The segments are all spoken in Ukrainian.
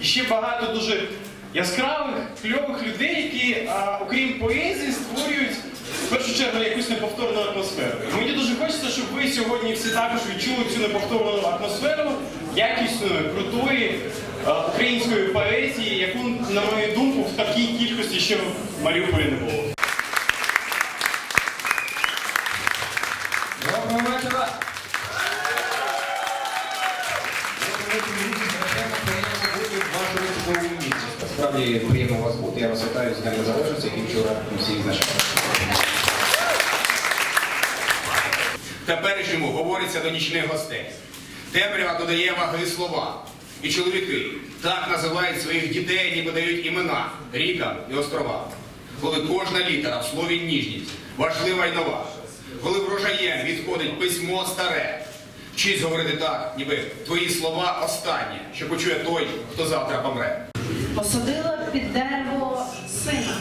і ще багато дуже яскравих, кльових людей, які, а, окрім поезії, створюють в першу чергу якусь неповторну атмосферу. Мені дуже хочеться, щоб ви сьогодні всі також відчули цю неповторну атмосферу якісної, крутої а, української поезії, яку, на мою думку, в такій кількості ще в Маріуполі не було. Доброго вечора! Місці. Справді приємно вас бути. Я вас вітаю з Днем Незалежності, який вчора всі відзначали. Теперішньому говориться до нічних гостей. Темрява додає ваги слова. І чоловіки так називають своїх дітей, ніби дають імена рікам і островам. Коли кожна літера в слові ніжність важлива й нова. Коли врожаєм відходить письмо старе. Вчись говорити так, ніби твої слова останні, що почує той, хто завтра помре. Посадила під дерево сина,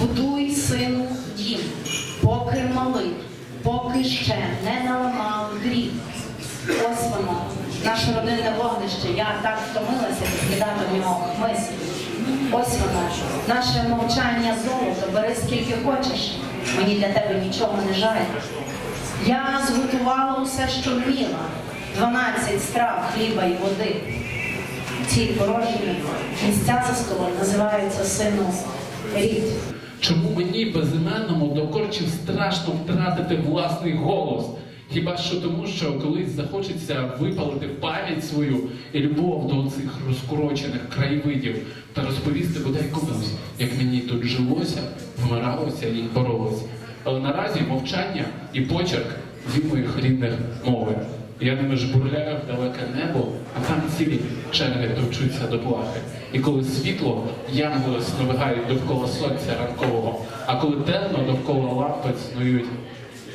будуй сину дім, поки малий, поки ще не наламав гріх. Воно, наше родинне вогнище. Я так втомилася відкидати в нього хмиз. Ось воно, наше мовчання золото, бери скільки хочеш. Мені для тебе нічого не жаль. Я зготувала усе, що вміла. Дванадцять страв хліба і води. Ці порожні місця за столом називаються сину рід. Чому мені безіменному до корчів страшно втратити власний голос? Хіба що тому, що колись захочеться випалити пам'ять свою і любов до цих розкорочених краєвидів та розповісти бодай комусь, як мені тут жилося, вмиралося і боролося. Але наразі мовчання і почерк дві моїх рідних мови Я ними жбурляю в далеке небо, а там цілі черги товчуться до плахи. І коли світло, янголи сновигають довкола сонця ранкового, а коли темно довкола лампи снують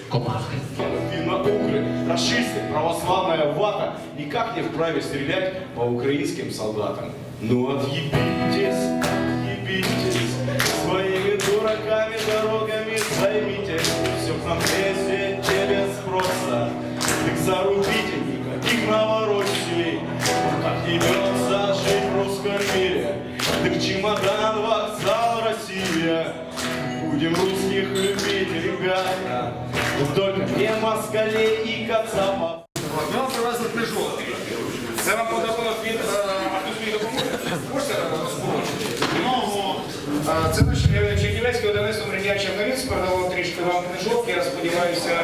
комахи. Финно-угры, расисты, православная вата никак не вправе стрелять по украинским солдатам. Ну отъебитесь, отъебитесь, Ребята. Только не москалей и кацапов. Ми вам привезли книжок. Це вам подарунок від автомобільної допомоги. Можете розпоручити? Ну, це наш Чернівецький одиництво Мрія Черновіць передало трішки вам книжок. Я сподіваюся,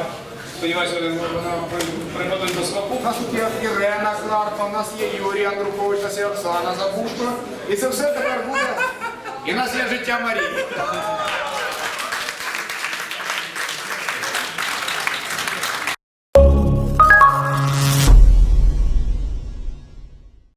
сподіваюся, вона при- припадуть до смаку. У нас тут є Ірена Кларпа, у нас є Юрій Андрукович, у нас є Оксана Забушко. І це все тепер буде. І в нас є життя Марії.